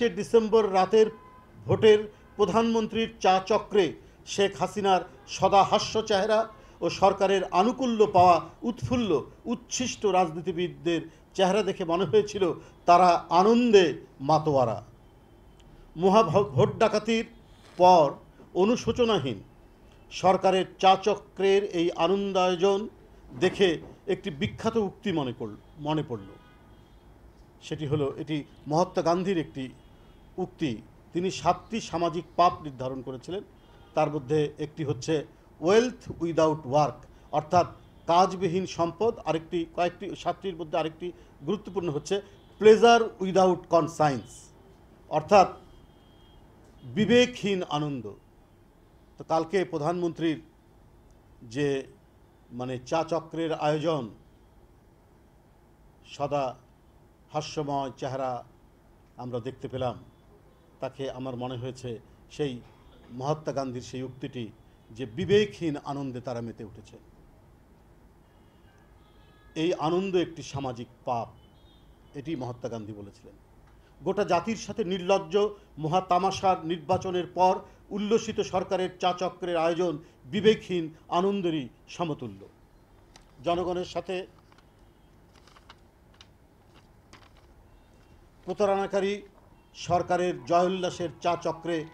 সে December রাতের ভোটের প্রধানমন্ত্রীর চা চক্রে শেখ হাসিনার সদা হাস্য চেহারা ও সরকারের আনুকূল্য পাওয়া উৎফুল্ল, উচ্ছিষ্ট রাজনীতিবিদদের চেহারা দেখে মনে হয়েছিল তারা আনন্দে মাতোয়ারা। মহা ভোট ডাকাতির পর অনুশোচনাহীন। সরকারের চা চক্রের এই আনন্দায়োজন দেখে একটি বিখ্যাত উক্তি মনে করল মনে পড়ল। সেটি হলো এটি মহাত্মা গান্ধীর একটি উক্তি, তিনি সাতটি সামাজিক পাপ নির্ধারণ করেছিলেন। তার মধ্যে একটি হচ্ছে ওয়েলথ উইদাউট ওয়ার্ক অর্থাৎ কাজবিহীন সম্পদ, আরেকটি, কয়েকটি, সাতটির মধ্যে আরেকটি গুরুত্বপূর্ণ হচ্ছে প্লেজার উইদাউট কনসাইন্স অর্থাৎ বিবেকহীন আনন্দ। তো কালকে প্রধানমন্ত্রীর যে মানে চা চক্রের আয়োজন, সদা হাস্যময় চেহারা আমরা দেখতে পেলাম। তাকে আমার মনে হয়েছে সেই মহাত্মা গান্ধীর সেই উক্তিটি যে বিবেকহীন আনন্দে তারা মেতে উঠেছে। এই আনন্দ একটি সামাজিক পাপ, এটি মহাত্মা গান্ধী বলেছিলেন। গোটা জাতির সাথে নির্লজ্জ মহাতামাশার নির্বাচনের পর উল্লসিত সরকারের চা চক্রের আয়োজন বিবেকহীন আনন্দেরই সমতুল্য। জনগণের সাথে প্রতারণাকারী সরকারের জয়োল্লাসের চা চক্রে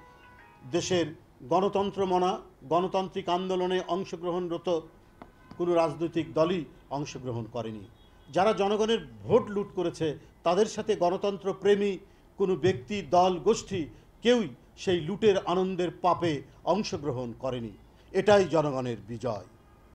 দেশের গণতন্ত্র মনা গণতান্ত্রিক আন্দোলনে অংশগ্রহণরত কোনো রাজনৈতিক দলই অংশগ্রহণ করেনি। যারা জনগণের ভোট লুট করেছে, তাদের সাথে গণতন্ত্র প্রেমী কোনো ব্যক্তি, দল, গোষ্ঠী কেউই সেই লুটের আনন্দের পাপে অংশগ্রহণ করেনি। এটাই জনগণের বিজয়।